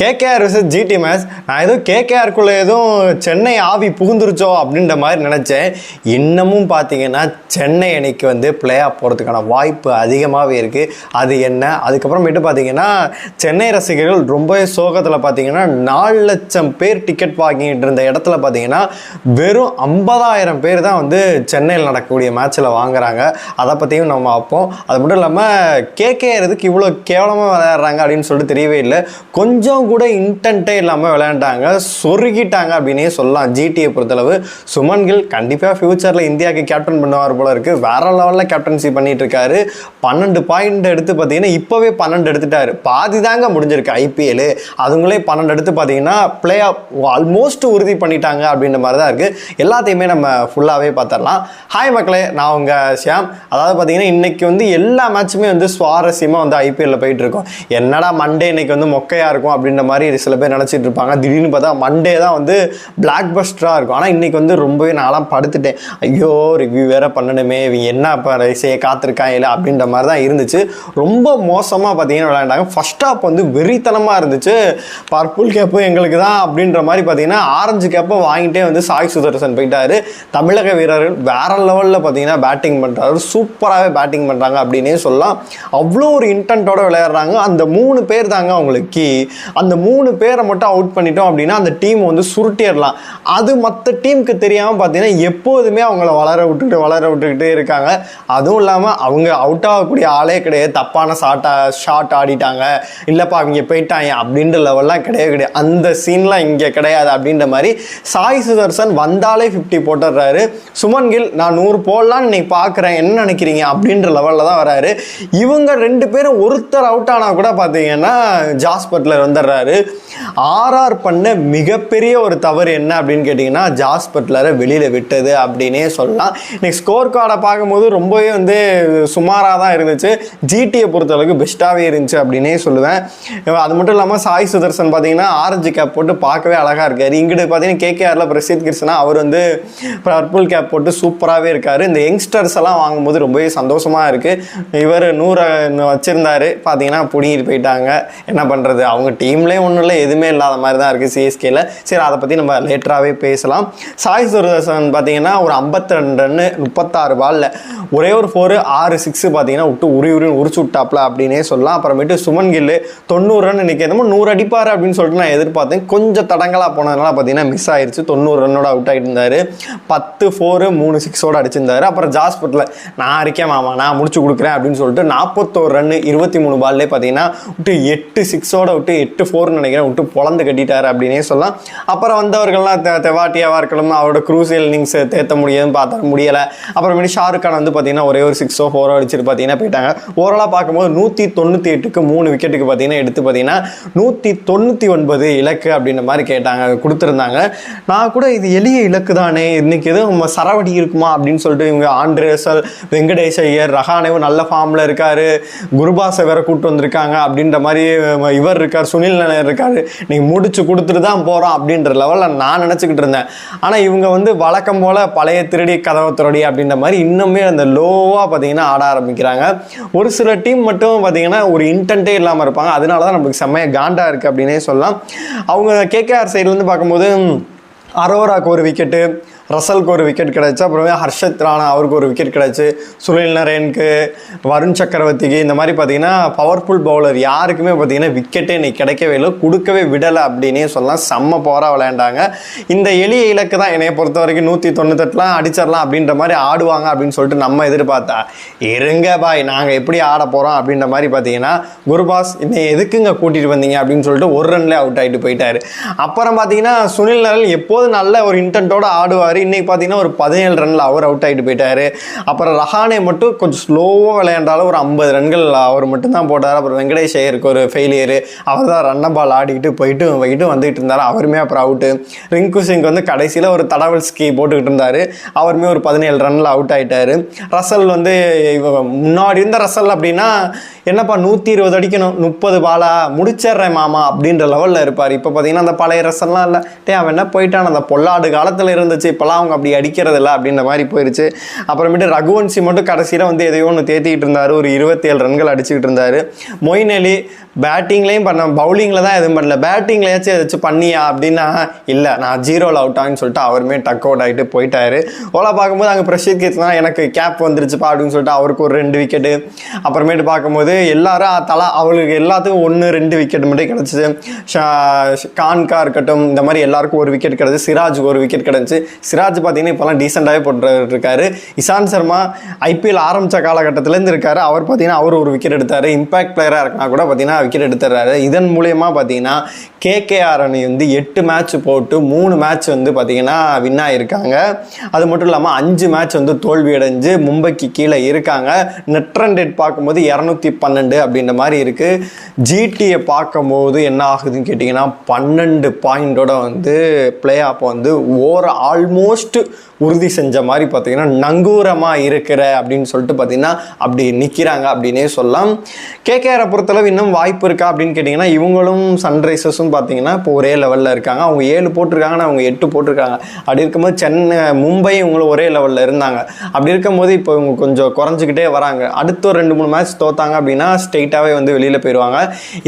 KKR versus GT match நான் ஏதோ கேகேஆருக்குள்ளே எதுவும் சென்னை ஆவி புகுந்துருச்சோ அப்படின்ற மாதிரி நினச்சேன். இன்னமும் பார்த்தீங்கன்னா சென்னை அணிக்கு வந்து பிளே ஆஃப் போகிறதுக்கான வாய்ப்பு அதிகமாகவே இருக்குது அது என்ன? அதுக்கப்புறமேட்டு பார்த்தீங்கன்னா சென்னை ரசிகர்கள் ரொம்பவே சோகத்தில் பார்த்தீங்கன்னா நாலு லட்சம் பேர் டிக்கெட் வாங்கிட்டு இருந்த இடத்துல பார்த்தீங்கன்னா வெறும் ஐம்பதாயிரம் பேர் தான் வந்து சென்னையில் நடக்கக்கூடிய மேட்ச்சில் வாங்குறாங்க. அதை பற்றியும் நம்ம பார்ப்போம். அது மட்டும் இல்லாமல் கேகேஆர் எதுக்கு இவ்வளோ கேவலமாக விளையாடுறாங்க அப்படின்னு சொல்லிட்டு தெரியவே இல்லை. கொஞ்சம் கூட இன்டென்ட்டே இல்லாமல் விளையாண்டாங்க. சொருகிட்டாங்க அப்படின்னே சொல்லலாம். ஜிடியை பொறுத்தளவு சுமன் கில் கண்டிப்பாக ஃப்யூச்சரில் இந்தியாவுக்கு கேப்டன் பண்ணுவார் போல இருக்குது வேற லெவலில் கேப்டன்சி பண்ணிட்டு இருக்காரு பன்னெண்டு பாயிண்ட் எடுத்து பார்த்தீங்கன்னா இப்போவே பன்னெண்டு எடுத்துட்டாரு. பாதி தாங்க முடிஞ்சிருக்கு ஐபிஎல் அதுங்களே பன்னெண்டு எடுத்து பார்த்தீங்கன்னா பிளே ஆஃப் ஆல்மோஸ்ட் உறுதி பண்ணிட்டாங்க அப்படின்ற மாதிரி தான் இருக்குது எல்லாத்தையுமே நம்ம ஃபுல்லாகவே பார்த்துடலாம் ஹாய் மக்களே நான் உங்கள் ஷியாம். அதாவது பார்த்தீங்கன்னா இன்னைக்கு வந்து எல்லா மேட்சுமே வந்து சுவாரஸ்யமாக வந்து ஐபிஎல்ல போயிட்டு இருக்கோம் என்னடா மண்டே இன்னைக்கு வந்து மொக்கையாக இருக்கும் அப்படின்னு அப்படின்ற மாதிரி சில பேர் நினச்சிட்டு இருப்பாங்க. திடீர்னு பார்த்தா மண்டே தான் வந்து பிளாக் பஸ்டராக இருக்கும். ஆனால் இன்னைக்கு வந்து ரொம்பவே நான்லாம் படுத்துட்டேன். ஐயோ ரிவ்யூ வேற பண்ணணுமே இவங்க என்ன இப்போ செய்ய காத்திருக்காங்க இல்லை அப்படின்ற மாதிரி தான் இருந்துச்சு. ரொம்ப மோசமாக பார்த்தீங்கன்னா விளையாண்டாங்க. ஃபஸ்ட் ஹாப் வந்து வெறித்தனமாக இருந்துச்சு. பர்பிள் கேப்பு எங்களுக்கு தான் அப்படின்ற மாதிரி பார்த்தீங்கன்னா ஆரஞ்சு கேப்பை வாங்கிட்டே வந்து சாய் சுதர்சன் போயிட்டாரு. தமிழக வீரர்கள் வேற லெவலில் பார்த்தீங்கன்னா பேட்டிங் பண்ணுறாரு சூப்பராகவே பேட்டிங் பண்ணுறாங்க அப்படின்னே சொல்லலாம். அவ்வளோ ஒரு இன்டென்ட்டோட விளையாடுறாங்க. அந்த மூணு பேர் தாங்க அவங்களுக்கு. அந்த மூணு பேரை மட்டும் அவுட் பண்ணிட்டோம் அப்படின்னா அந்த டீம் வந்து சுருட்டிடலாம். அது மற்ற டீமுக்கு தெரியாமல் பார்த்தீங்கன்னா எப்போதுமே அவங்கள வளர விட்டுக்கிட்டு வளர விட்டுக்கிட்டே இருக்காங்க. அதுவும் இல்லாமல் அவங்க அவுட் ஆகக்கூடிய ஆளே கிடையாது. தப்பான ஷாட்டா ஷாட் ஆடிட்டாங்க. இல்லைப்பா அவங்க போயிட்டாங்க அப்படின்ற லெவல்லாம் கிடையவே கிடையாது. அந்த சீன்லாம் இங்கே கிடையாது அப்படின்ற மாதிரி சாய் சுதர்சன் வந்தாலே ஃபிஃப்டி போட்டுடுறாரு. சுமன் கில் நான் நூறு போடலான்னு இன்னைக்கு பார்க்குறேன் என்ன நினைக்கிறீங்க அப்படின்ற லெவலில் தான் வராரு. இவங்க ரெண்டு பேரும் ஒருத்தர் அவுட் ஆனால் கூட பார்த்தீங்கன்னா ஜாஸ் பட்லர் வந்துடுறாரு ஆர்ஆர் பண்ண மிகப்பெரிய ஒரு தவறு என்ன அப்படின்னு கேட்டிங்கன்னா ஜாஸ் பட்லரை வெளியில் விட்டது அப்படின்னே சொல்லலாம். இன்னைக்கு ஸ்கோர் கார்டை பார்க்கும்போது ரொம்பவே வந்து சுமாராக தான் இருந்துச்சு. ஜிடியை பொறுத்தளவுக்கு பெஸ்ட்டாகவே இருந்துச்சு அப்படின்னே சொல்லுவேன். அது மட்டும் இல்லாமல் சாய் சுதர்சன் பார்த்தீங்கன்னா ஆரஞ்சு கேப் போட்டு பார்க்கவே அழகாக இருக்காரு. இங்கிட்டு பார்த்தீங்கன்னா கேகேஆரில் பிரசித் கிருஷ்ணா அவர் வந்து பர்பிள் கேப் போட்டு சூப்பராகவே இருக்கார். இந்த யங்ஸ்டர்ஸ் எல்லாம் வாங்கும்போது ரொம்பவே சந்தோஷமாக இருக்குது இவர் நூறை வச்சுருந்தாரு. பார்த்தீங்கன்னா பிடிங்கிட்டு போயிட்டாங்க. என்ன பண்ணுறது அவங்க டீம் டீம்லேயே ஒன்றும் இல்லை எதுவுமே இல்லாத மாதிரி தான் இருக்குது சிஎஸ்கேல சரி அதை பற்றி நம்ம லேட்டராகவே பேசலாம். சாய் சுரதர்சன் பார்த்தீங்கன்னா ஒரு ஐம்பத்தி ரெண்டு ரன்னு முப்பத்தாறு பாலில் ஒரே ஒரு ஃபோரு ஆறு சிக்ஸு பார்த்தீங்கன்னா விட்டு உரி உரின்னு உரிச்சு விட்டாப்ல அப்படின்னே சொல்லலாம். அப்புறமேட்டு சுமன் கில்லு தொண்ணூறு ரன் இன்னைக்கு என்னமோ நூறு அடிப்பார் அப்படின்னு சொல்லிட்டு நான் எதிர்பார்த்தேன். கொஞ்சம் தடங்களாக போனதுனால பார்த்தீங்கன்னா மிஸ் ஆயிடுச்சு தொண்ணூறு ரன்னோட அவுட் ஆகிட்டு இருந்தார் பத்து ஃபோரு மூணு சிக்ஸோடு அடிச்சிருந்தாரு. அப்புறம் ஜாஸ்பட்டில் நான் இருக்கேன் மாமா நான் முடிச்சு கொடுக்குறேன் அப்படின்னு சொல்லிட்டு நாற்பத்தோரு ரன் இருபத்தி மூணு பால்லே பார்த்தீங்கன்னா விட்டு எட்டு சிக்ஸோட விட்டு எட்டு ஃபோர்னு நினைக்கிறேன் விட்டு பொழந்து கட்டிட்டார் அப்படின்னே சொல்லலாம். அப்புறம் வந்தவர்கள்லாம் தெ தெவாட்டியாவாக இருக்கணும் அவரோட க்ரூசியல் இன்னிங்ஸ் தேத்த முடியாதுன்னு பார்த்தா முடியலை. அப்புறமேட்டு ஷாருக் கான் வந்து பார்த்தீங்கன்னா ஒரே ஒரு சிக்ஸோ ஃபோரோ அடிச்சுட்டு பார்த்தீங்கன்னா போயிட்டாங்க. ஓவராலாக பார்க்கும்போது நூற்றி தொண்ணூற்றி எட்டுக்கு மூணு விக்கெட்டுக்கு பார்த்தீங்கன்னா எடுத்து பார்த்தீங்கன்னா நூற்றி தொண்ணூற்றி ஒன்பது இலக்கு அப்படின்ற மாதிரி கேட்டாங்க கொடுத்துருந்தாங்க. நான் கூட இது எளிய இலக்கு தானே இன்னைக்கு எதுவும் சரவடி இருக்குமா அப்படின்னு சொல்லிட்டு இவங்க ஆண்ட்ரேசல் வெங்கடேஷ் ஐயர் ரஹானேவும் நல்ல ஃபார்மில் இருக்காரு. குருபாசை வேற கூப்பிட்டு வந்திருக்காங்க அப்படின்ற மாதிரி இவர் இருக்கார் சுனில் நாயர் இருக்காரு நீங்கள் முடிச்சு கொடுத்துட்டு தான் போகிறோம் அப்படின்ற லெவலில் நான் நினச்சிக்கிட்டு இருந்தேன். ஆனால் இவங்க வந்து வழக்கம் போல் பழைய திருடி கதவை திருடி அப்படின்ற மாதிரி இன்னுமே அந்த லோவாக பார்த்தீங்கன்னா ஆட ஆரம்பிக்கிறாங்க. ஒரு சில டீம் மட்டும் பார்த்தீங்கன்னா ஒரு இன்டென்ட்டே இல்லாமல் இருப்பாங்க. அதனால தான் நமக்கு செம்மையாக காண்டாக இருக்குது அப்படின்னே சொல்லலாம். அவங்க கேகேஆர் சைட்லேருந்து பார்க்கும்போது அரோராக்கு ஒரு விக்கெட்டு ரசலுக்கு ஒரு விக்கெட் கிடச்சி அப்புறமே ஹர்ஷத் ராணா அவருக்கு ஒரு விக்கெட் கிடச்சி சுனில் நரேனுக்கு வருண் சக்கரவர்த்திக்கு இந்த மாதிரி பார்த்தீங்கன்னா பவர்ஃபுல் பவுலர் யாருக்குமே பார்த்தீங்கன்னா விக்கெட்டே இன்னைக்கு கிடைக்கவே இல்லை கொடுக்கவே விடலை அப்படின்னே சொல்லலாம். செம்ம போராக விளையாண்டாங்க. இந்த எளிய இலக்கு தான் என்னைய பொறுத்த வரைக்கும் நூற்றி தொண்ணூத்தெட்டுலாம் அடிச்சிடலாம் அப்படின்ற மாதிரி ஆடுவாங்க அப்படின்னு சொல்லிட்டு நம்ம எதிர்பார்த்தா. இருங்க பாய் நாங்கள் எப்படி ஆட போகிறோம் அப்படின்ற மாதிரி பார்த்தீங்கன்னா குருபாஸ் இன்னும் எதுக்குங்க கூட்டிகிட்டு வந்தீங்க? அப்படின்னு சொல்லிட்டு ஒரு ரன்லேயே அவுட் ஆகிட்டு போயிட்டாரு. அப்புறம் பார்த்தீங்கன்னா சுனில் எப்போது போது நல்ல ஒரு இன்டென்ட்டோட ஆடுவார். இன்னைக்கு பார்த்தீங்கன்னா ஒரு பதினேழு ரனில் அவர் அவுட் ஆகிட்டு போயிட்டாரு. அப்புறம் ரஹானே மட்டும் கொஞ்சம் ஸ்லோவாக விளையாண்டாலும் ஒரு ஐம்பது ரன்கள் அவர் மட்டும் தான் போட்டார். அப்புறம் வெங்கடேஷ் ஐயருக்கு ஒரு ஃபெயிலியரு அவர் தான் ரன்ன பால் ஆடிக்கிட்டு போயிட்டு போயிட்டு வந்துகிட்டு இருந்தார். அவருமே அப்புறம் அவுட்டு ரிங்கு சிங் வந்து கடைசியில் ஒரு தடவல் ஸ்கீ போட்டுக்கிட்டு இருந்தார். அவருமே ஒரு பதினேழு ரனில் அவுட் ஆகிட்டார் ரசல் வந்து முன்னாடி இருந்த ரசல் அப்படின்னா என்னப்பா நூற்றி இருபது அடிக்கணும். முப்பது பாலா முடிச்சிடுறேன் மாமா. அப்படின்ற லெவலில் இருப்பார். இப்போ பார்த்தீங்கன்னா அந்த பழைய ரசம்லாம் இல்லை. டே அவன் என்ன போயிட்டான்? அந்த பொல்லாடு காலத்தில் இருந்துச்சு. இப்போலாம் அவங்க அப்படி அடிக்கிறது இல்லை அப்படின்ற மாதிரி போயிடுச்சு அப்புறமேட்டு ரகுவன்சி மட்டும் கடைசியில் வந்து எதையோ ஒன்று தேத்திக்கிட்டு இருந்தார். ஒரு இருபத்தேழு ரன்கள் அடிச்சுக்கிட்டு இருந்தார். மொயின் அலி பேட்டிங்லேயும் பண்ண பவுலிங்கில் தான் எதுவும் பண்ணல. பேட்டிங்லையாச்சும் ஏதாச்சும் பண்ணியா அப்படின்னா இல்லை நான் ஜீரோவில் அவுட் ஆகுன்னு சொல்லிட்டு அவருமே டக் அவுட் ஆகிட்டு போயிட்டாரு. ஓலா பார்க்கும்போது அங்கே பிரஷித் கேத்னா எனக்கு கேப் வந்துருச்சுப்பா அப்படின்னு சொல்லிட்டு அவருக்கு ஒரு ரெண்டு விக்கெட்டு அப்புறமேட்டு பார்க்கும்போது எல்லாரும் தலா அவளுக்கு எல்லாத்துக்கும் ஒன்று ரெண்டு விக்கெட் மட்டும் கிடச்சிது. கான்கா இருக்கட்டும் இந்த மாதிரி எல்லாருக்கும் ஒரு விக்கெட் கிடச்சி சிராஜுக்கு ஒரு விக்கெட் கிடச்சி. சிராஜ் பார்த்தீங்கன்னா இப்போலாம் டீசெண்டாகவே போட்டு இருக்காரு இசாந்த் சர்மா ஐபிஎல் ஆரம்பித்த காலகட்டத்திலேருந்து இருக்காரு. அவர் பார்த்தீங்கன்னா அவர் ஒரு விக்கெட் எடுத்தார். இம்பாக்ட் பிளேயராக இருக்கனா கூட பார்த்தீங்கன்னா விக்கெட் எடுத்துறாரு இதன் மூலயமா பார்த்தீங்கன்னா கேகேஆர் அணி வந்து எட்டு மேட்ச் போட்டு மூணு மேட்ச் வந்து பார்த்தீங்கன்னா வின் ஆகிருக்காங்க அது மட்டும் இல்லாமல் அஞ்சு மேட்ச் வந்து தோல்வி அடைஞ்சு மும்பைக்கு கீழே இருக்காங்க. நெட் ரன் ரேட் பார்க்கும்போது இரநூத்தி பன்னெண்டு அப்படின்ற மாதிரி இருக்குது ஜிடியை பார்க்கும்போது என்ன ஆகுதுன்னு கேட்டிங்கன்னா பன்னெண்டு பாயிண்டோட வந்து பிளே ஆஃப் வந்து ஓர ஆல்மோஸ்ட் உறுதி செஞ்ச மாதிரி பார்த்தீங்கன்னா நங்கூரமாக இருக்கிற அப்படின்னு சொல்லிட்டு பார்த்தீங்கன்னா அப்படி நிற்கிறாங்க அப்படின்னே சொல்லலாம். கேகேஆரை பொறுத்தளவு இன்னும் வாய்ப்பு இருக்கா அப்படின்னு கேட்டிங்கன்னா இவங்களும் சன்ரைசர்ஸும் பார்த்தீங்கன்னா இப்போ ஒரே லெவலில் இருக்காங்க. அவங்க ஏழு போட்டிருக்காங்கன்னா அவங்க எட்டு போட்டிருக்காங்க. அப்படி இருக்கும்போது சென்னை மும்பை இவங்களும் ஒரே லெவலில் இருந்தாங்க. அப்படி இருக்கும்போது இப்போ இவங்க கொஞ்சம் குறைஞ்சிக்கிட்டே வராங்க. அடுத்த ஒரு ரெண்டு மூணு மேட்ச் தோத்தாங்க அப்படின்னா ஸ்ட்ரெயிட்டாகவே வந்து வெளியில் போயிடுவாங்க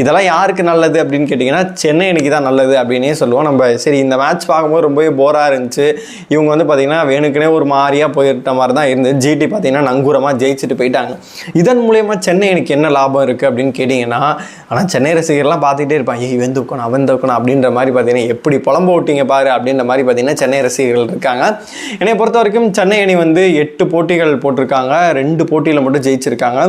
இதெல்லாம் யாருக்கு நல்லது அப்படின்னு கேட்டிங்கன்னா சென்னை அன்னைக்கு தான் நல்லது அப்படின்னே சொல்லுவோம். நம்ம சரி இந்த மேட்ச் பார்க்கும்போது ரொம்பவே போராக இருந்துச்சு. இவங்க வந்து பார்த்திங்கன்னா வேணுக்குனே ஒரு மாதிரியாக போயிட்ட மாதிரி தான் இருந்தது ஜிடி பார்த்தீங்கன்னா நங்கூரமாக ஜெயிச்சுட்டு போயிட்டாங்க. இதன் மூலயமா சென்னை எனக்கு என்ன லாபம் இருக்குது அப்படின்னு கேட்டிங்கன்னா ஆனால் சென்னை ரசிகர்லாம் பார்த்துட்டே இருப்பாங்க. ஏய் இவன் தூக்கணும் அவன் தூக்கணும் அப்படின்ற மாதிரி பார்த்தீங்கன்னா எப்படி புலம்ப விட்டீங்க பாரு அப்படின்ற மாதிரி பார்த்தீங்கன்னா சென்னை ரசிகர்கள் இருக்காங்க. என்னை பொறுத்த வரைக்கும் சென்னை அணி வந்து எட்டு போட்டிகள் போட்டிருக்காங்க. ரெண்டு போட்டியில் மட்டும் ஜெயிச்சிருக்காங்க.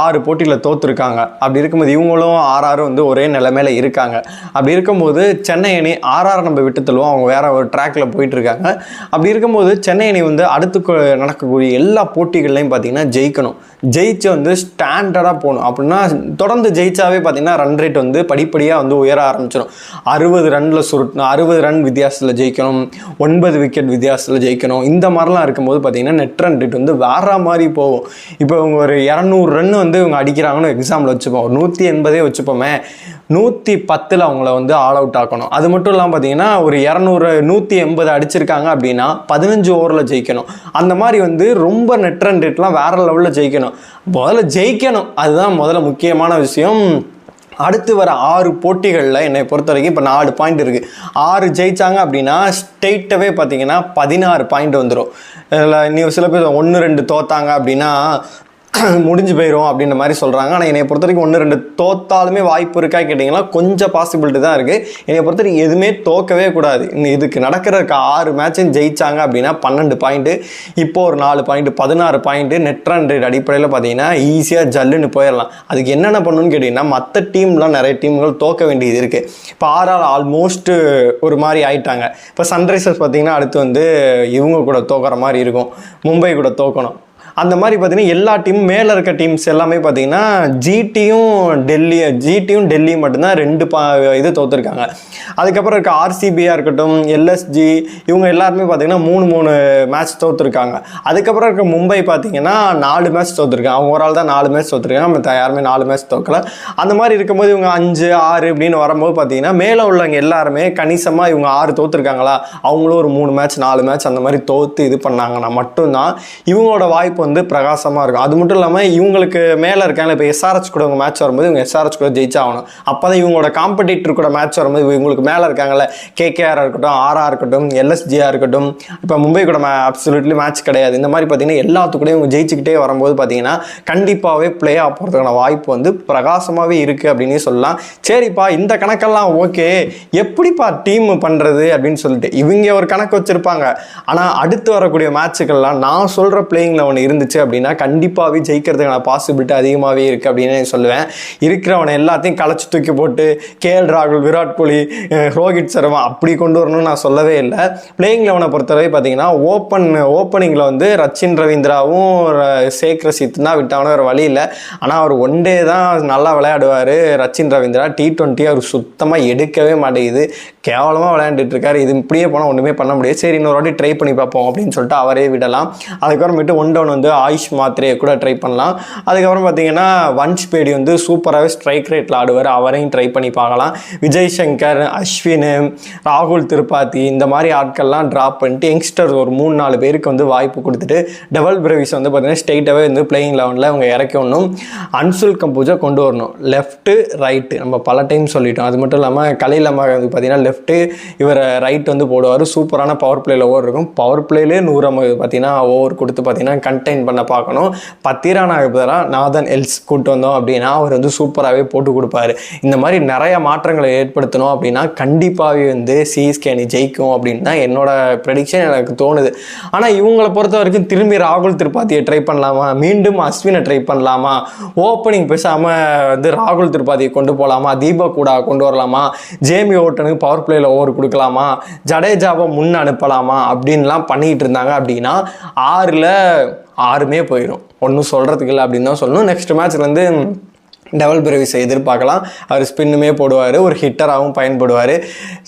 ஆறு போட்டியில் தோற்றுருக்காங்க அப்படி இருக்கும்போது இவங்களும் ஆறாறு வந்து ஒரே நிலைமையில் இருக்காங்க. அப்படி இருக்கும்போது சென்னை அணி ஆறாறு நம்ம விட்டு தள்ளுவோம். அவங்க வேற ஒரு ட்ராக்ல போயிட்டு இருக்காங்க. அப்படி இருக்கும்போது சென்னை அணி வந்து அடுத்து நடக்கக்கூடிய எல்லா போட்டிகள்லையும் பார்த்தீங்கன்னா ஜெயிக்கணும். ஜெயிச்சு வந்து ஸ்டாண்டர்டாக போகணும். அப்படின்னா தொடர்ந்து ஜெயிச்சாவே பார்த்தீங்கன்னா ரன் ரேட் வந்து படிப்படியாக வந்து உயர ஆரம்பிச்சிடும் அறுபது ரனில் சுருட்டணும் அறுபது ரன் வித்தியாசத்தில் ஜெயிக்கணும். ஒன்பது விக்கெட் வித்தியாசத்தில் ஜெயிக்கணும். இந்த மாதிரிலாம் இருக்கும்போது பார்த்தீங்கன்னா நெட் ரன் ரேட் வந்து வேற மாதிரி போகும். இப்போ இவங்க ஒரு இரநூறு ரன் வந்து இவங்க அடிக்கிறாங்கன்னு எக்ஸாம்பிள் வச்சுப்போம். ஒரு நூற்றி எண்பதே வச்சுப்போமே. நூற்றி பத்தில் அவங்கள வந்து ஆல் அவுட் ஆக்கணும். அது மட்டும் இல்லாமல் பார்த்தீங்கன்னா ஒரு இரநூறு நூற்றி எண்பது அடிச்சிருக்காங்க அப்படின்னா பதினஞ்சு ஓவரில் ஜெயிக்கணும். அந்த மாதிரி வந்து ரொம்ப நெட் ரன் ரேட்லாம் வேற லெவலில் ஜெயிக்கணும். முதல்ல ஜெயிக்கணும். அதுதான் முதல்ல முக்கியமான விஷயம். அடுத்து வர ஆறு போட்டிகளில் என்னை பொறுத்த வரைக்கும் இப்போ நாலு பாயிண்ட் இருக்குது ஆறு ஜெயித்தாங்க அப்படின்னா ஸ்டெயிட்டவே பார்த்தீங்கன்னா பதினாறு பாயிண்ட் வந்துடும் இதில் நீ சில பேர் ஒன்று ரெண்டு தோத்தாங்க அப்படின்னா முடிஞ்சு போயிடும் அப்படின்ற மாதிரி சொல்கிறாங்க ஆனால் என்னை பொறுத்த வரைக்கும் ஒன்று ரெண்டு தோத்தாலுமே வாய்ப்பு இருக்கா கேட்டிங்கன்னா கொஞ்சம் பாசிபிலிட்டி தான் இருக்குது என்னை பொறுத்த வரைக்கும் எதுவுமே தோக்கவே கூடாது. இன்னும் இதுக்கு நடக்கிற ஆறு மேட்சும் ஜெயிச்சாங்க அப்படின்னா பன்னெண்டு பாயிண்ட்டு இப்போ ஒரு நாலு பாயிண்ட் பதினாறு பாயிண்ட்டு நெட் ரன் ரேட் அடிப்படையில் பார்த்தீங்கன்னா ஈஸியாக ஜல்லுன்னு போயிடலாம் அதுக்கு என்னென்ன பண்ணணும்னு கேட்டிங்கன்னா மற்ற டீம்லாம் நிறைய டீம்கள் தோக்க வேண்டியது இருக்குது இப்போ ஆர்ஆர் ஆல்மோஸ்ட் ஒரு மாதிரி ஆயிட்டாங்க. இப்போ சன்ரைசர்ஸ் பார்த்தீங்கன்னா அடுத்து வந்து இவங்க கூட தோக்கிற மாதிரி இருக்கும். மும்பை கூட தோக்கணும். அந்த மாதிரி பார்த்தீங்கன்னா எல்லா டீமும் மேலே இருக்க டீம்ஸ் எல்லாமே பார்த்தீங்கன்னா ஜிடியும் டெல்லி ஜிடியும் டெல்லியும் மட்டும்தான் ரெண்டு பா இது தோற்றுருக்காங்க அதுக்கப்புறம் இருக்க ஆர்சிபியாக இருக்கட்டும் எல்எஸ்ஜி இவங்க எல்லாருமே பார்த்தீங்கன்னா மூணு மூணு மேட்ச் தோற்றுருக்காங்க அதுக்கப்புறம் இருக்க மும்பை பார்த்தீங்கன்னா நாலு மேட்ச் தோற்றுருக்காங்க அவங்க ஒரு ஆள் தான் நாலு மேட்ச் தோத்துருக்காங்க. நம்ம யாருமே நாலு மேட்ச் தோக்கல. அந்த மாதிரி இருக்கும்போது இவங்க அஞ்சு ஆறு அப்படின்னு வரும்போது பார்த்தீங்கன்னா மேலே உள்ளவங்க எல்லாருமே கணிசமாக இவங்க ஆறு தோற்றுருக்காங்களா அவங்களும் ஒரு மூணு மேட்ச் நாலு மேட்ச் அந்த மாதிரி தோற்று இது பண்ணாங்கன்னா மட்டும்தான் இவங்களோட வாய்ப்பு வந்து பிரகாசமாக இருக்கும். அது மட்டும் இல்லாமல் இவங்களுக்கு மேலே இருக்காங்க. இப்போ எஸ்ஆர்எச் கூட இவங்க மேட்ச் வரும்போது இவங்க எஸ்ஆர்எச் கூட ஜெயிச்சாகணும். அப்போ தான் இவங்களோட காம்படிட்டர் கூட மேட்ச் வரும்போது இவங்களுக்கு மேலே இருக்காங்கல்ல. கேகேஆர் இருக்கட்டும் ஆர்ஆர் இருக்கட்டும் எல்எஸ்ஜியாக இருக்கட்டும். இப்போ மும்பை கூட மே அப்சல்யூட்லி மேட்ச் கிடையாது. இந்த மாதிரி பார்த்தீங்கன்னா எல்லாத்துக்கூடயும் இவங்க ஜெயிச்சுக்கிட்டே வரும்போது பார்த்தீங்கன்னா கண்டிப்பாகவே பிளே ஆஃப் போகிறதுக்கான வாய்ப்பு வந்து பிரகாசமாகவே இருக்குது அப்படின்னே சொல்லலாம். சரிப்பா இந்த கணக்கெல்லாம் ஓகே எப்படிப்பா டீம் பண்ணுறது அப்படின்னு சொல்லிட்டு இவங்க ஒரு கணக்கு வச்சுருப்பாங்க. ஆனால் அடுத்து வரக்கூடிய மேட்சுக்கள்லாம் நான் சொல்கிற பிளேயிங் லெவன் இருந்துச்சு அப்படின்னா கண்டிப்பாகவே ஜெயிக்கிறதுக்கான பாசிபிலிட்டி அதிகமாகவே இருக்குது அப்படின்னு சொல்லுவேன். இருக்கிறவனை எல்லாத்தையும் களைச்சி தூக்கி போட்டு கேஎல் ராகுல் விராட் கோலி ரோஹித் சர்மா அப்படி கொண்டு வரணும்னு நான் சொல்லவே இல்லை. பிளேயிங் லெவனை பொறுத்தவரை பார்த்தீங்கன்னா ஓப்பன் ஓப்பனிங்கில் வந்து ரச்சின் ரவீந்திராவும் சேக் ரசித் தான் விட்டாங்கன்னா வேறு வழி இல்லை. ஆனால் அவர் ஒன் டே தான் நல்லா விளையாடுவார் ரச்சின் ரவீந்திரா. டி ட்வெண்ட்டி அவர் சுத்தமாக எடுக்கவே மாட்டேங்குது. கேவலமாக விளையாண்டுட்டு இருக்காரு இது இப்படியே போனால் ஒன்றுமே பண்ண முடியாது. சரி இன்னொரு வாட்டி ட்ரை பண்ணி பார்ப்போம் அப்படின்னு சொல்லிட்டு அவரே விடலாம். அதுக்கப்புறமேட்டு ஒன் டவுன் வந்து ஆயுஷ் மாத்திரையை கூட ட்ரை பண்ணலாம். அதுக்கப்புறம் பார்த்தீங்கன்னா வன்ஷ் பேடி வந்து சூப்பராகவே ஸ்ட்ரைக் ரேட்டில் ஆடுவார். அவரையும் ட்ரை பண்ணி பார்க்கலாம். விஜய் சங்கர் அஸ்வின் ராகுல் திருப்பாத்தி இந்த மாதிரி ஆட்கள்லாம் ட்ராப் பண்ணிட்டு யங்ஸ்டர் ஒரு மூணு நாலு பேருக்கு வந்து வாய்ப்பு கொடுத்துட்டு டபுள் பிரவிஸ் வந்து பார்த்தீங்கன்னா ஸ்ட்ரெயிட்டாகவே வந்து பிளேயிங் லெவனில் அவங்க இறக்கணும். அன்சுல் கம்பூஜா கொண்டு வரணும். லெஃப்ட்டு ரைட்டு நம்ம பல டைம் சொல்லிட்டோம். அது மட்டும் இல்லாமல் கலையில் வந்து பார்த்தீங்கன்னா லெஃப்ட் லெஃப்ட்டு இவர் ரைட் வந்து போடுவார். சூப்பரான பவர் பிளேயில் ஓவர் இருக்கும். பவர் பிளேலே நூறு ஐம்பது பார்த்தீங்கன்னா ஓவர் கொடுத்து பார்த்தீங்கன்னா கண்டெயின் பண்ண பார்க்கணும். பத்திரா நாகபதரா நாதன் எல்ஸ் கூட்டு வந்தோம் அப்படின்னா அவர் வந்து சூப்பராகவே போட்டு கொடுப்பாரு. இந்த மாதிரி நிறைய மாற்றங்களை ஏற்படுத்தணும் அப்படின்னா கண்டிப்பாகவே வந்து சிஎஸ்கே அணி ஜெயிக்கும் அப்படின்னு தான் என்னோட ப்ரெடிக்ஷன் எனக்கு தோணுது. ஆனால் இவங்களை பொறுத்த வரைக்கும் திரும்பி ராகுல் திரிபாத்தியை ட்ரை பண்ணலாமா? மீண்டும் அஸ்வினை ட்ரை பண்ணலாமா? ஓப்பனிங் பேசாமல் வந்து ராகுல் திரிபாதியை கொண்டு போகலாமா தீபக் கூட கொண்டு வரலாமா? ஜேமி ஓட்டனுக்கு பவர் பிளேயில் ஓவர் கொடுக்கலாமா? ஜடேஜாவை முன் அனுப்பலாமா? அப்படின்லாம் பண்ணிக்கிட்டு இருந்தாங்க. அப்படின்னா ஆறில் ஆறுமே போயிடும் ஒன்றும் சொல்கிறதுக்கு இல்லை அப்படின்னு தான் சொல்லணும். நெக்ஸ்ட் மேட்ச்ல வந்து டபுள் பிரிவிஸை எதிர்பார்க்கலாம். அவர் ஸ்பின்னுமே போடுவார் ஒரு ஹிட்டராகவும் பயன்படுவார்.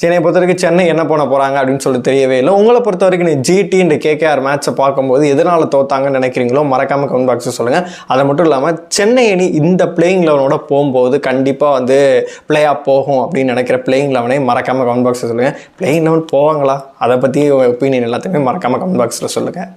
சென்னை பொறுத்த வரைக்கும் சென்னை என்ன பண்ண போகிறாங்க அப்படின்னு சொல்லி தெரியவே இல்லை. உங்களை பொறுத்த வரைக்கும் நீ ஜிடி இந்த கேகேஆர் மேட்ச்சை பார்க்கும்போது எதனால் தோத்தாங்கன்னு நினைக்கிறீங்களோ மறக்காமல் கமெண்ட் பாக்ஸில் சொல்லுங்கள் அது மட்டும் இல்லாமல் சென்னை அணி இந்த பிளேயிங் லெவனோட போகும்போது கண்டிப்பாக வந்து பிளே ஆஃப் போகும் அப்படின்னு நினைக்கிற பிளேயிங் லெவனை மறக்காமல் கமெண்ட் பாக்ஸில் சொல்லுங்கள் பிளேயிங் லெவன் போவாங்களா? அதை பற்றி ஒப்பீனியன் எல்லாத்தையுமே மறக்காமல் கமெண்ட் பாக்ஸில் சொல்லுங்கள்